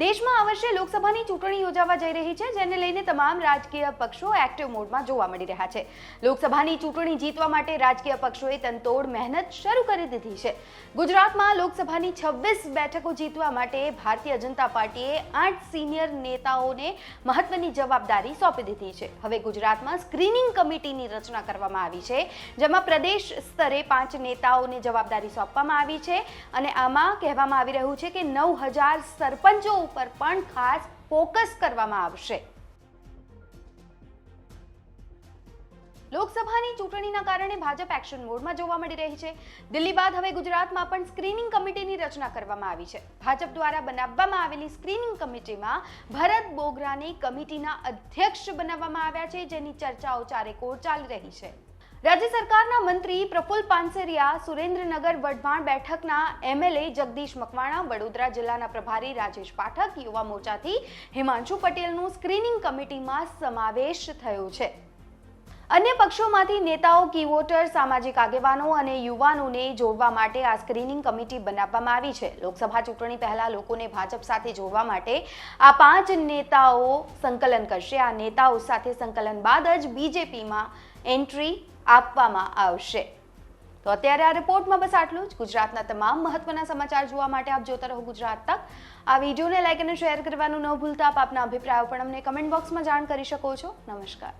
દેશમાં આ વર્ષે લોકસભાની ચૂંટણી યોજાવા જઈ રહી છે, જેને લઈને તમામ રાજકીય પક્ષો એક્ટિવ મોડમાં જોવા મળી રહ્યા છે. લોકસભાની ચૂંટણી જીતવા માટે રાજકીય પક્ષોએ તનતોડ મહેનત શરૂ કરી દીધી છે. ગુજરાતમાં લોકસભાની છવ્વીસ બેઠકો જીતવા માટે ભારતીય જનતા પાર્ટીએ આઠ સિનિયર નેતાઓને મહત્વની જવાબદારી સોંપી દીધી છે. હવે ગુજરાતમાં સ્ક્રીનિંગ કમિટીની રચના કરવામાં આવી છે, જેમાં પ્રદેશ સ્તરે પાંચ નેતાઓને જવાબદારી સોંપવામાં આવી છે અને આમાં કહેવામાં આવી રહ્યું છે કે નવ હજાર સરપંચો ઉપર પણ ખાસ ફોકસ કરવામાં આવશે. લોકસભાની ચૂંટણીના કારણે ભાજપ એક્શન મોડમાં જોવા મળી રહી છે. દિલ્હી બાદ હવે ગુજરાતમાં પણ સ્ક્રીનિંગ કમિટીની રચના કરવામાં આવી છે. ભાજપ દ્વારા બનાવવામાં આવેલી સ્ક્રીનિંગ કમિટીમાં ભરત બોગરાને કમિટીના અધ્યક્ષ બનાવવામાં આવ્યા છે, જેની ચર્ચાઓ ચારેકોર ચાલી રહી છે. રાજ્ય સરકારના મંત્રી પ્રફુલ પાનસેરિયા, સુરેન્દ્રનગર વઢવાણ બેઠકના એમએલએ જગદીશ મકવાણા, વડોદરા જિલ્લાના પ્રભારી રાજેશ પાઠક, યુવા મોરચાથી હિમાંશુ પટેલનું સ્ક્રીનિંગ કમિટીમાં સમાવેશ થયો છે. અન્ય પક્ષોમાંથી નેતાઓ કી વોટર સામાજિક આગેવાનો અને યુવાનોને જોડવા માટે આ સ્ક્રીનિંગ કમિટી બનાવવામાં આવી છે. લોકસભા ચૂંટણી પહેલા લોકોને ભાજપ સાથે જોડવા માટે આ પાંચ નેતાઓ સંકલન કરશે. આ નેતાઓ સાથે સંકલન બાદ જ બીજેપીમાં એન્ટ્રી આપવામાં આવશે. તો અત્યારે આ રિપોર્ટમાં બસ આટલું જ. ગુજરાતના તમામ મહત્વના સમાચાર જોવા માટે આપ જોતા રહો ગુજરાત તક. આ વિડીયોને લાઈક અને શેર કરવાનું ન ભૂલતા. આપ આપના અભિપ્રાયો પણ અમને કમેન્ટ બોક્સમાં જાણ કરી શકો છો. નમસ્કાર.